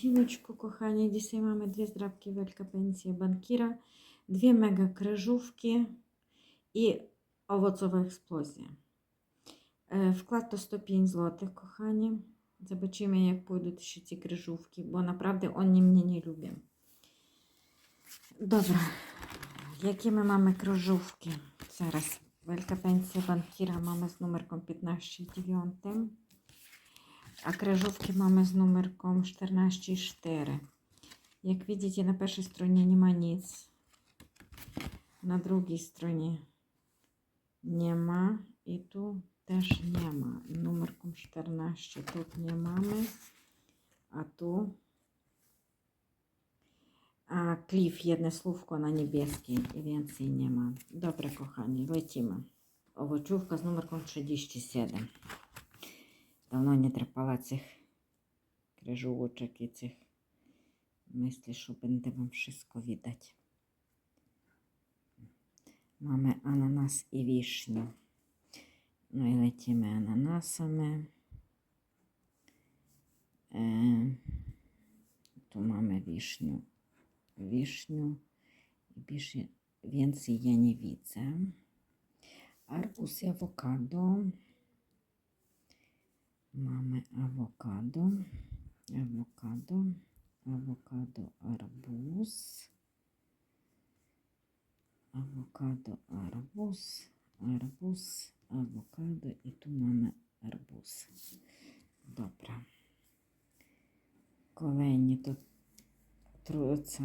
godzineczku, kochani. Dzisiaj mamy dwie zdrabki Wielka Pensja Bankiera, dwie mega krężówki i owocowe eksplozje. Wkład to 105 zł, kochani. Zobaczymy, jak pójdą się te krężówki, bo naprawdę oni mnie nie lubią. Dobra, jakie my mamy krężówki? Zaraz. Wielka Pensja Bankiera mamy z numerką 15 9 a krężówki mamy z numerką 14,4. Jak widzicie, na pierwszej stronie nie ma nic. Na drugiej stronie nie ma. I tu też nie ma. Numerką 14 tu nie mamy. A tu... A klif, jedne słówko na niebieskiej i więcej nie ma. Dobra, kochani, lecimy. Owocówka z numerką 37. Давно не трапала цих крижовочок і цих. Myślę, що буде вам wszystko widać. Mamy ananas i wiśnię. No i lecimy ananasami. E, tu mamy wiśnię. Wiśnię. I bільше, więcej ja nie widzę. Arbuz i awokado. Mamy awokado, awokado, awokado, arbuz, awokado, arbuz, arbuz, awokado i tu mamy arbuz. Dobra. Kolejnie to trójca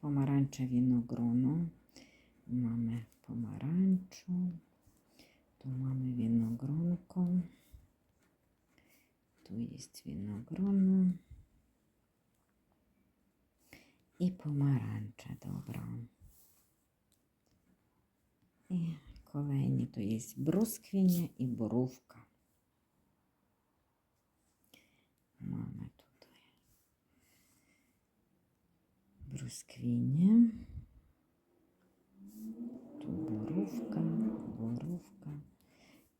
pomarańcze winogrono. Mamy pomarańczu. Tu mamy winogronko. Tu jest winogrono. I pomarańcze, dobra. I kolejnie to jest bruskwinia i borówka. Mamy tutaj bruskwinię. Tu borówka, borówka,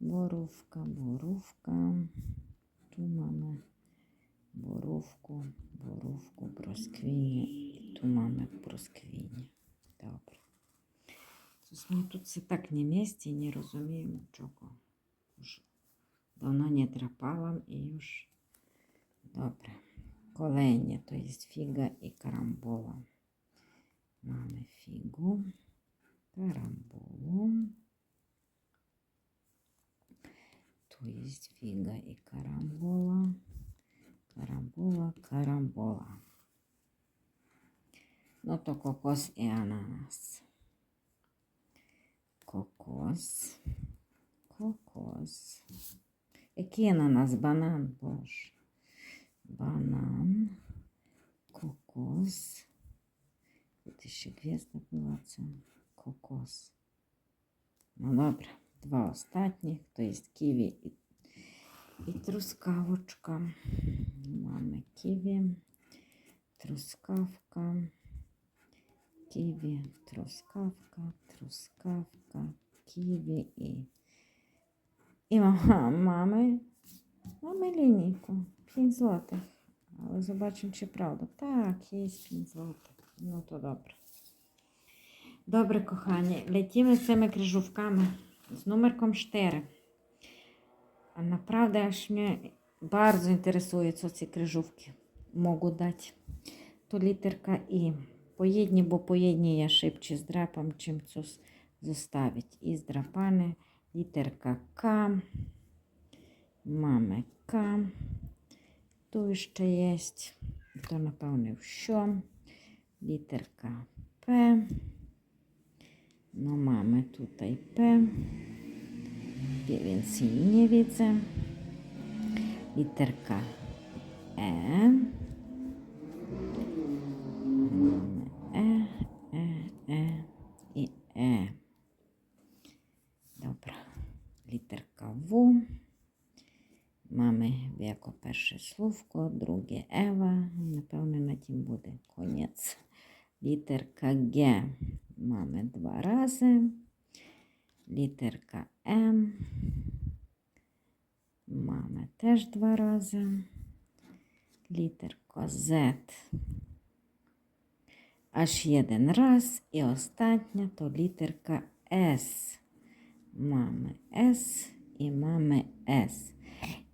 borówka, borówka. Tu mamy borówku, broskwinię i tu mamy broskwinię. Dobra. Coś mnie тут się tak nie mieści, nie rozumiem czego. Już dawno nie trapałam i już. Dobra. Kolejnie to jest figa i karambola. Mamy figu, karambolу. Tu jest figa i karambola. Karambola, karambola. No to kokos i ananas. Kokos. Kokos. Який ананас? Банан, боже. Банан. Kokos. Тут ще гвізда була це. Kokos. Ну добре. Два останніх, то є ківі і, і трускавочка. Mamy kiwi, truskawka, kiwi, truskawka, truskawka, kiwi i, i ma- mamy, mamy linijku, 5 zł. Ale zobaczymy, czy prawda. Tak, jest 5 zł. No to добре. Добре, кохані, летімо цими крижувками з номерком 4. A naprawdę aż mnie bardzo interesuje, co ці крижówki mogą dać. To literka I. Поєдні, бо поєдні я шибче здрапам, чим coś zostawić. І здрапане. Literka K. Mamy K. Tu jeszcze jest. To напевне все. Literka P. No mamy tutaj P. Więcej nie widzę. Literka E. Mamy Literka W. Mamy jako pierwsze słówko, drugie Ewa. Напевне, на тім буде koniec. Literka G mamy dwa razy. Literka M mamy też dwa razy. Literka Козет. Аж один раз. І остання то літерка С. Мами С і мами С.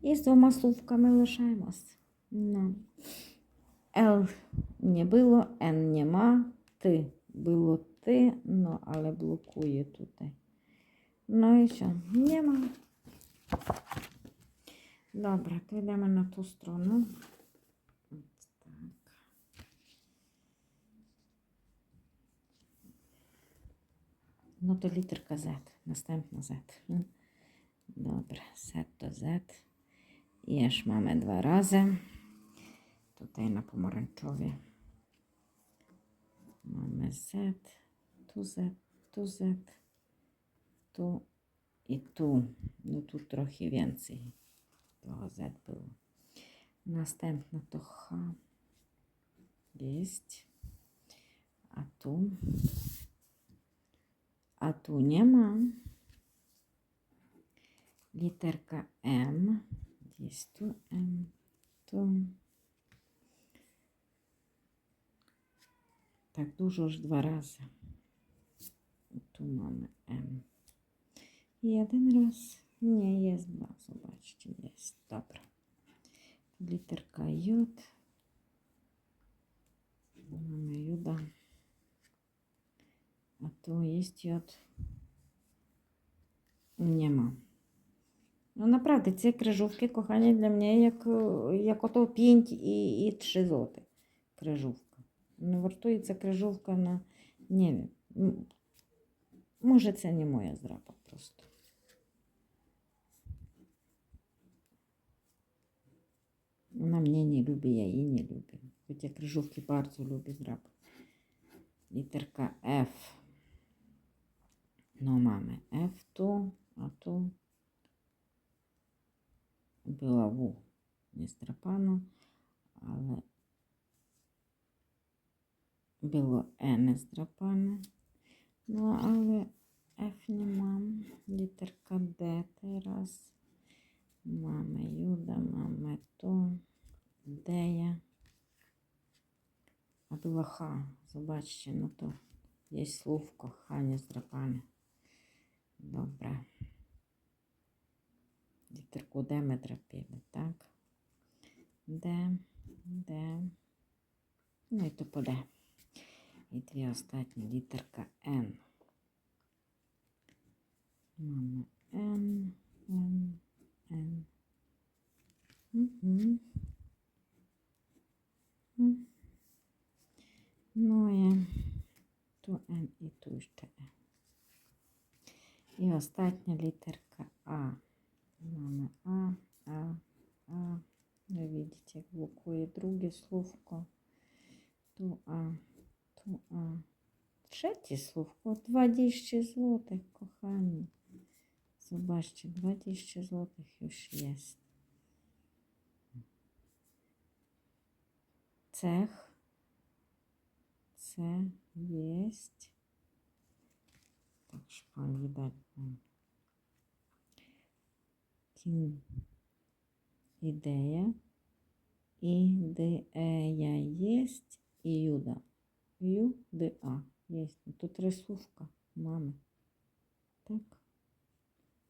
І з двома словками лишаємось. Ну. Л не було, Н нема, Т було Т, ну, але блокує тут. Ну і що? Нема. Добре, то йдемо на ту сторону. Ось Так. Ну, то літерка Z. Наступна Z. Добре, Z то Z. І ж mamy два рази. Tutaj na pomarańczowie mamy Z, tu Z, tu Z, tu i tu. No tu trochę więcej tego Z było. Następna to H jest. A tu? a tu nie ma. Literka M, jest tu M, tu. Tak dużo już dwa razy. Tu mamy M. Jeden raz, nie jest dwa, zobaczcie, jest, dobra. Literka J. Mamy Juda. A tu jest J. Nie ma. Ну, направді, ці крижовки, кохані, для мене як, як ото 5 і, і 3 злоти. Крижовка. Не вартується крижовка на. Не, може, це не моя зрапа просто. Вона мене не любить, я її не люблю. Хоча крижовки bardzo люблю зрапа. Літерка F. Ну, mamy F tu, а tu В не страпана, але було Е не страпане. Ну, але Ф нема. Літерка Д раз. Мама Юда, мама то, Дея. А була Х. Побачите, ну то є словко Х не. Добре. Літерку Д ми трапили, так? Д, Д. Ну і то по Д. І дві останні літерка Н. Мама Н, Н, Н. Угу. Ну і ту Н і ту ще Н. І остання літерка А. Mamy A, A, A. Ви як блокує друге словко. Ту А, ту А. Третє словко. 20 злотих, кохані. Zobaczcie, 20 złotych już jest. Cech. C jest. Tak, szpan. Кін. Ідея. Ідея єсть і юда. Ю, де. Єсть. Тут три словка. Мами. Так.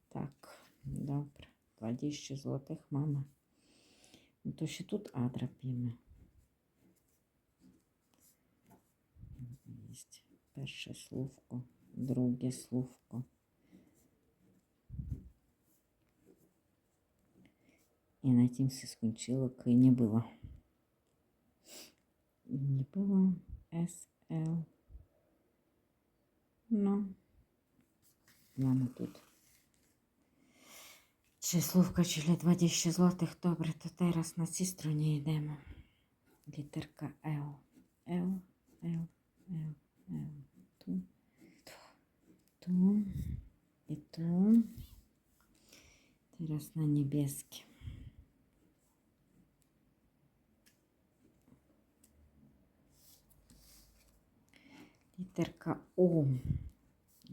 Так. Добре. 20 злотих мама. Ну, то ще тут А трапіме. Єсть. Перше словко, друге словко. І на тім все скінчило, не було. Не було СЛ. Ну, мама тут. Чи словка, чи для 20 злотих, добре, то зараз на цій стороні йдемо. Літерка Л. Л, Л, Л, Л. Ту, і ту. Зараз на небеске. Літерка О.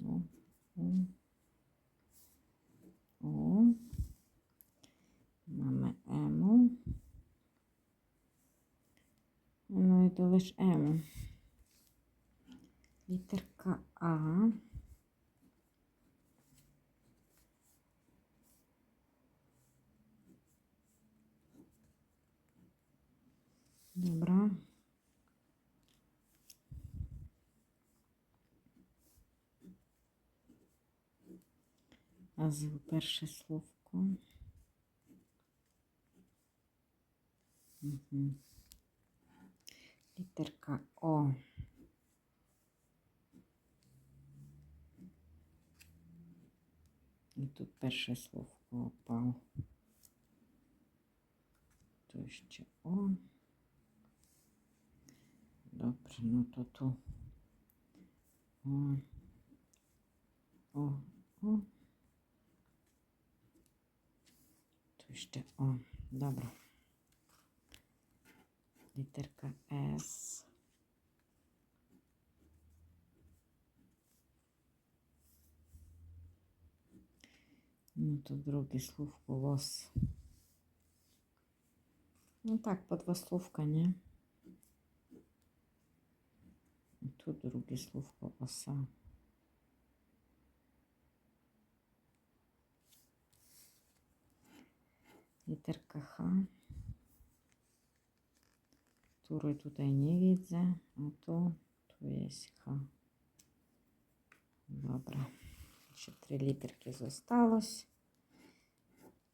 О, О. О. Mamy Ему. то лише М. Літерка А. Добре. Назву перше словко. Угу. Літерка О. І тут перше словко опав. То ще О. Добре, ну то ту. О. О. О. То ще О. Добре. Літерка С. Ну, тут друге словко лос. Ну так, по два словка, не? І Тут друге словко оса. Literka H. Której tutaj nie widzę. A tu, tu jest H. Dobra. Ще три літерки зосталось.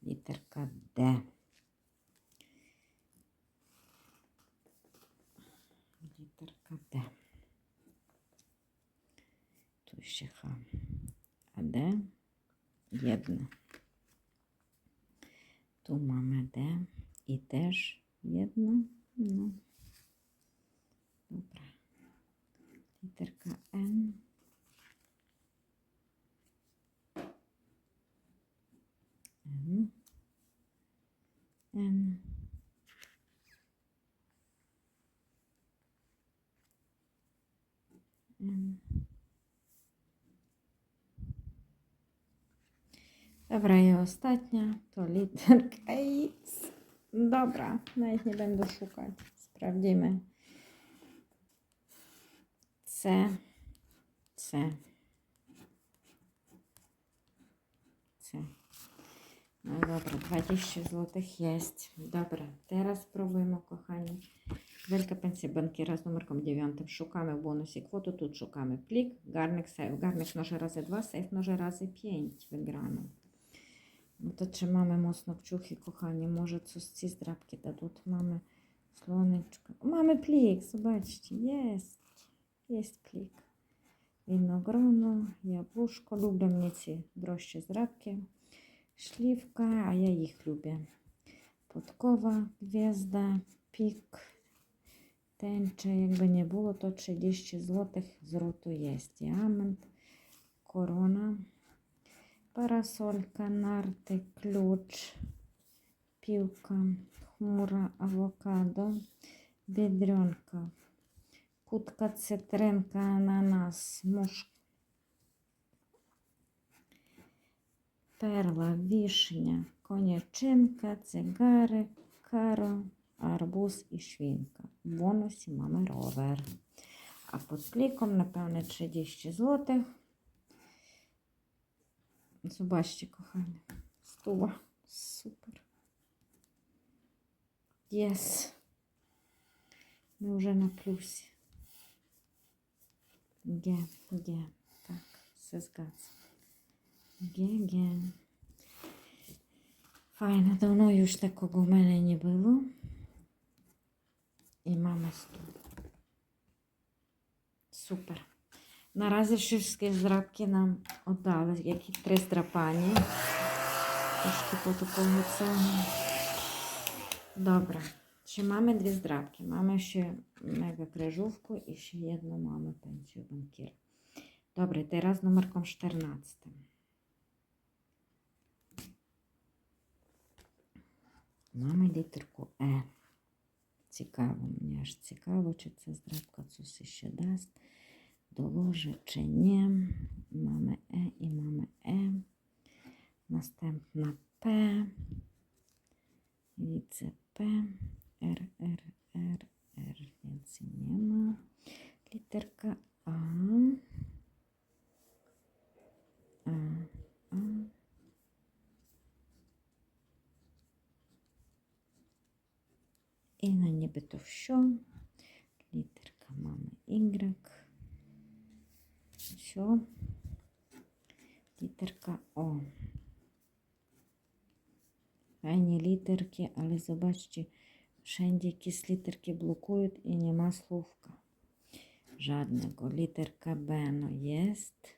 Літерка Д. Літерка Д. Х. А де єдне. Ту mamy де і теж єдно. Ну. Добре. Літерка. Н. Dobra, i ostatnia to literka X. Dobra, nawet nie będę szukać. Sprawdzimy. C. C. C. No dobra, 20 zł jest. Dobra, teraz spróbujmy, kochani. Wielka pensja bankiera z numerką 9. Szukamy w bonusie kwotu. Tu szukamy plik, garnek, safe. Garnek mnoży razy 2, safe mnoży razy 5 wygraną. To trzymamy mocno kciuki, kochanie. Może coś z tej zdrabki dadzą. Mamy słoneczko. Mamy plik, zobaczcie. Jest. Jest plik. Winogrono, jabłuszko. Lubię mieć ci droższe zdrabki. Szliwka, a ja ich lubię. Podkowa, gwiazda, pik, tęcze. Jakby nie było, to 30 zł. Złoto jest. Diament, korona. Парасолька, нарти, ключ, півка, хмура, авокадо, бідренка, кутка, цитринка, ананас, мушка, перла, вішня, конячинка, цигари, каро, арбуз і швінка. В бонусі mamy ровер. А під пліком, напевне, 30 злотих. Kochani. Stuła. Super. Jest. My już na plusie. G, G. Tak, się zgadza. G, G. Fajne, давно już такого в мене не було. І мама стул. Супер. Наразі wszystkie здрабки нам отдали, які три здрапані. Трошки по такому цьому. Добре. Ще mamy дві здрабки. Mamy ще мега крижовку і ще одну mamy пенсію банкір. Добре, teraz numerką 14. Mamy літерку Е. Цікаво, мені аж цікаво, чи це здрабка coś ще дасть. Доложи чи ні. Mamy Е і mamy Е. Наступна П. Віце П. Р, Р, Р, R więcej nie ma. Literka A. A, A. І на нібито все. Літерка мами Y. Все. Літерка О. Файні літерки, але забачте, wszędzie якісь літерки блокують і нема словка. Żadnego. Literka B no jest.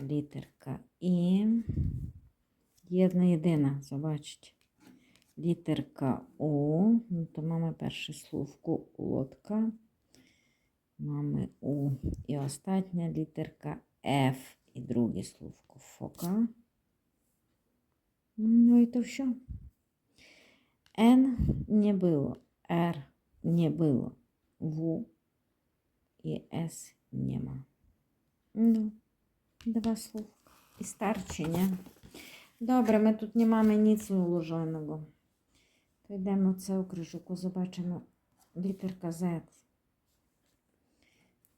Literka I. Jedna єдина, забачте. Літерка О. Ну, то mamy перше словко лодка. Mamy У. І остання літерка F. І друге словко фока. Ну і то все. N не було. R не було. В і С нема. Ну, два словка. І старчі, ні? Добре, ми тут не маємо ніц уложеного. То йдемо це у крижуку, побачимо літерка Z.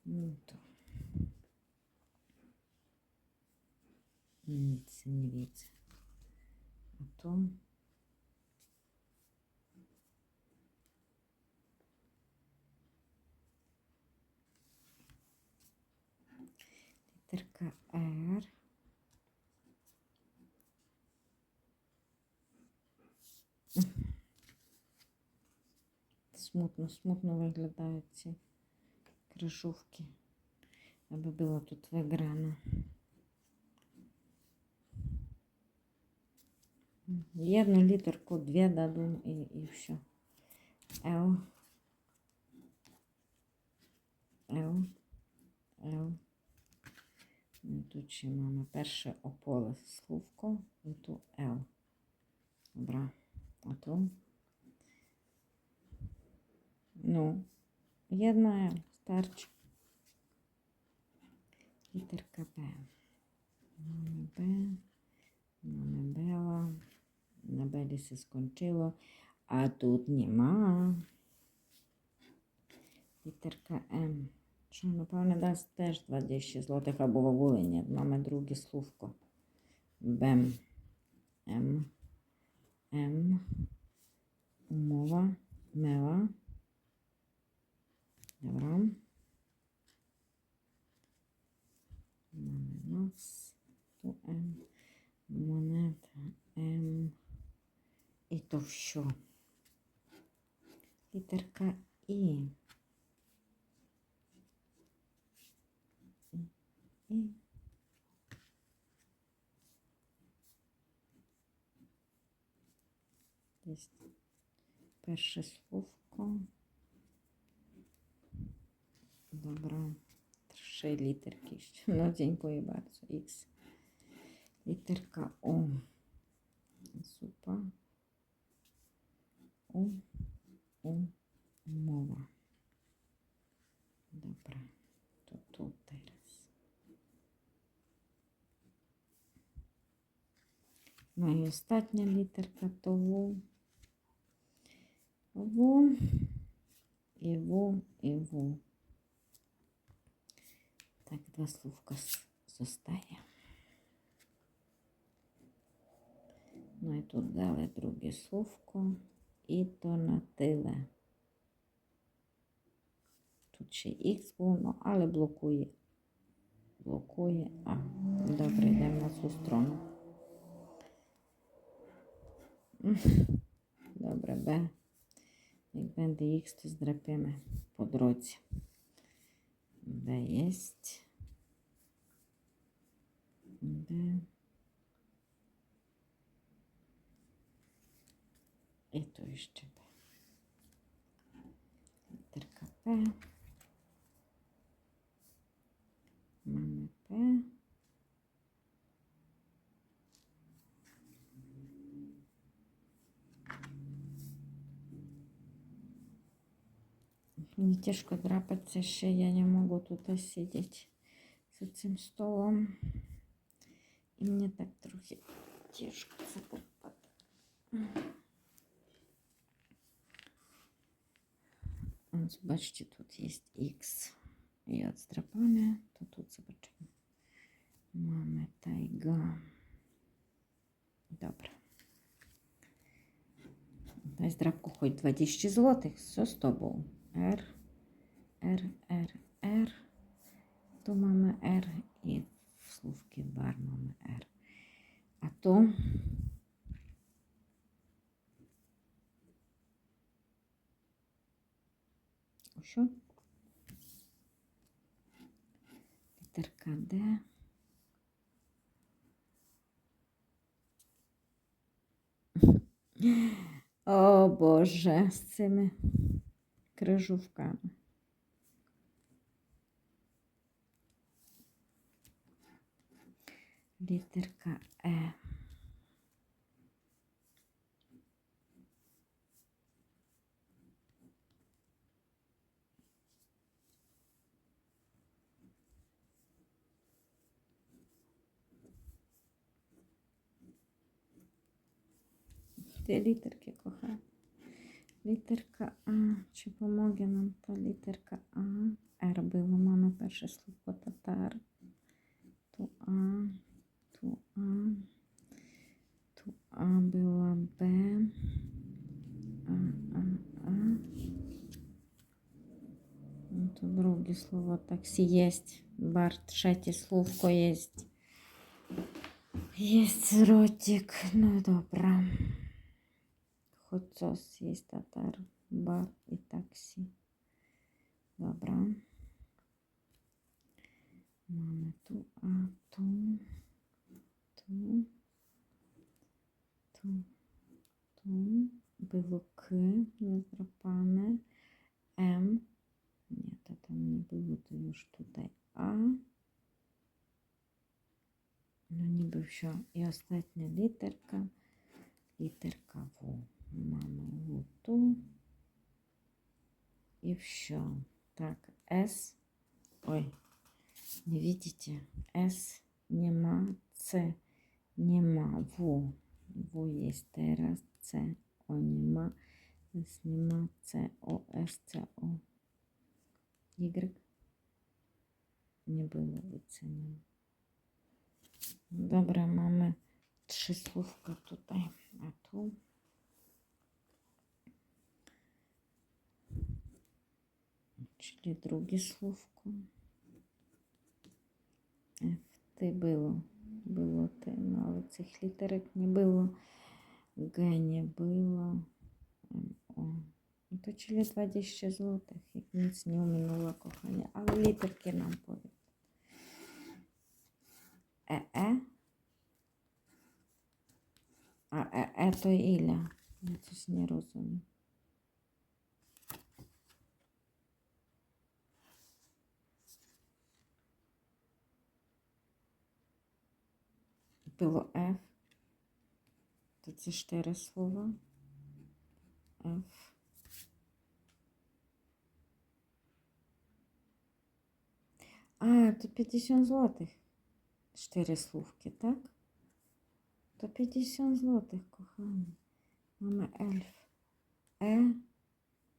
Ну, то. Ніц не віце. А то... Літерка R. Смутно, смутно виглядають ці Кришовки, аби було тут виграно. Одну літерку, дві даду і, і все. Л. Л. Л. Ну, Тут ще маємо перше ополе словко, і тут Л. Добре. А то. Ну, єдна Л, старче. Літерка Б. Маємо Б. Маємо Бела. На Белі все скончило, а тут нема. Літерка М. Що, напевне, дасть теж 20 злотих або вовулення. Маме друге словко. Бем. М. М. Умова. Мела. Добре. Маме нас. Ту М. Монета М. І то що? Літерка І. І. Десь перше словко. Добре. Ще літерки. ще. Ну, дякую bardzo. Х. Літерка О. Супа. О. О. Мова. Добре. То тут teraz. Ну і остання літерка то Ву. Ву. І Ву, і Ву. Так, два с- зостає. Ну і тут дали друге словко. І то на тиле. Тут ще Х був, ну, але блокує. Блокує. А, добре, йдемо на цю сторону. Добре, Б. Як буде Х, то здрапимо по дроці. Б єсть. Де? І то ще. Літерка П. Мені тяжко драпатися ще, я не можу тут сидіти за цим столом. І мені так трохи тяжко це попадає. Ось, бачите, тут є X. І от з драпами, то тут zobaczymy. Mamy тайга. Добре. Дай здрабку хоч 20 злотих, все з тобою. R, R, R, R. Tu mamy R i słówki bar mamy R. A tu що? Літерка Д. О Боже, з цими крижувками. Літерка Е. Дві літерки кохаю. Літерка А. Чи помоге нам та літерка А? Р було мама перше слово татар. Ту А, ту А, ту А була Б. А, А, А. Ну, Друге слово таксі єсть. Бар, третє словко єсть. Єсть ротик. Ну, добре. Хоч цос є татар, бар і таксі. Добре. Mamy tu, a tu, tu, tu, tu. Było K, niezdrapane. M. Nie, to tam nie było, to już tutaj A. No niby все. I ostatnia literka. Literka W. Mamy W tu. И все. Так, S. Ой, не видите? S нема, C нема, В. В есть teraz, C, O нема, S нема, C, O, S, C, O. Y. Не було нема. Добре, tutaj, a tu. Czyli drugie słówko. F T było. Było T, no ale цих literek nie było. G nie było. M, O. To czyli 20 zł, jak nic nie ominęło, kochanie. Ale literki nam powie. E, E. A E, E to ile? Ja coś nie rozumiem. Було F. То це чотири слова. F. А, то 50 злотих. Чотири словки, так? То 50 злотих, кохані. Мама ельф. Е,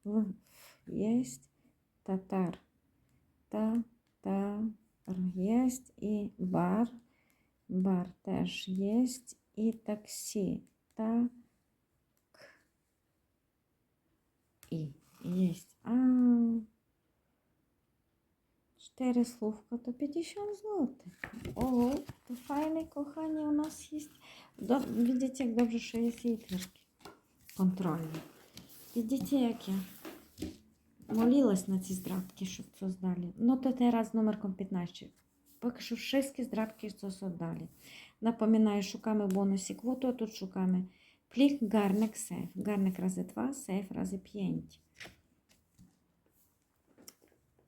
Л, Ф. Єсть. Татар. Та, та, Р. Єсть. І бар. Бар теж є. І таксі. Так. І є. А. Чотири словка, то 50 злотих. Ого, то файне кохання у нас є. Видите, як добре, що є світлишки. Контрольні. Видите, як я молилась на ці здрабки, щоб це здали. Ну, то teraz номерком 15. Поки що wszystkie здрабки це создали. Напоминаю, шукаємо бонусі квоту, а тут шукаємо плік, гарник, сейф. Гарник рази 2, сейф рази 5.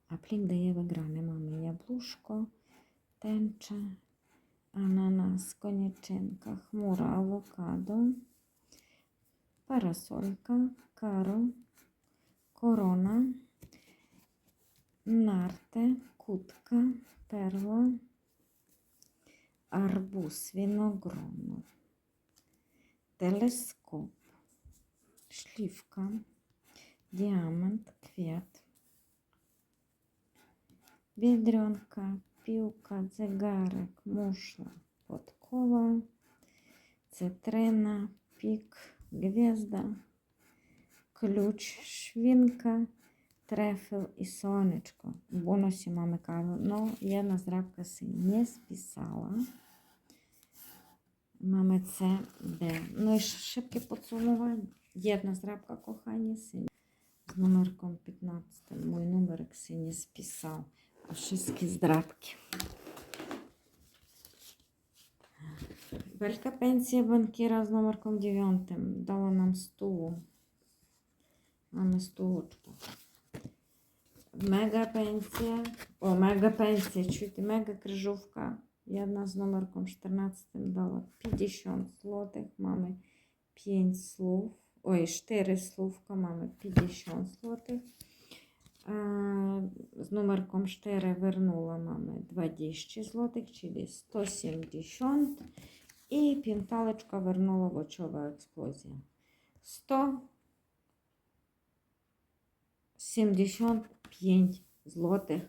А плік дає вигране. Mamy яблушко, тенча, ананас, конячинка, хмура, авокадо, парасолька, каро, корона, нарте, кутка, перла, арбуз, виногронов, телескоп, шлівка, діамант, квіт, відренка, пілка, дзигарик, мушла, подкова, цитрина, пік, гвізда, ключ, швінка, трефел і сонечко. В бонусі мами кажу, но jedna здрабка си не списала. Mamy C, D. No i sz- szybkie podsumowanie. Jedna zdrabka, kochani, syn. Z numerką 15. Mój numerek się nie spisał. Wszystkie zdrabki. Wielka pensja bankiera z numerką 9. Dała nam stół. Mamy stóweczkę. Mega pensja. O, mega pensja. Чуєте, mega крижовка. Jedna z numerką 14 dała 50 zł. Mamy 5 słów. Oj, 4 słówka mamy 50 zł. Z numerką 4 вернула mamy 20 zł, czyli 170. І пінталочка вернула в очова експлозія. 175 злотих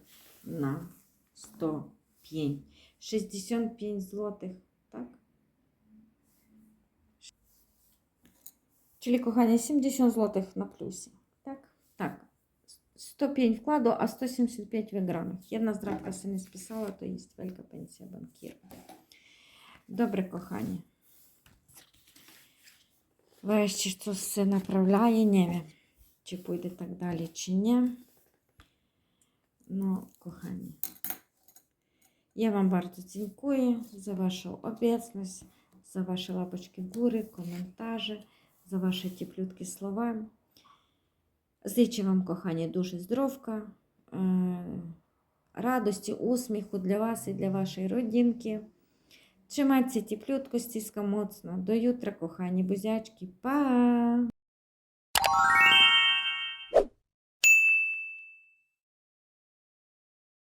на 105. 65 злотих, так? Czyli kochanie, 70 zł na plusie. Tak? Tak. 105 wkładu, a 175 wygranych. Jedna zdrabka się nie spisała, to jest wielka pensja bankiera. Dobre, kochanie. Wreszcie coś się naprawiaje, nie wiem, czy pójdę tak dalej, czy nie. No, kochani. Ja Wam bardzo dziękuję za Waszą obecność, za Wasze łapeczki w górę, komentarze, za Wasze cieplutkie słowa. Зичу вам, кохані, дуже здоровка, е, радості, усміху для вас і для вашої родинки. Тримайтеся теплютко, стиска моцно. До ютра, кохані бузячки. Па!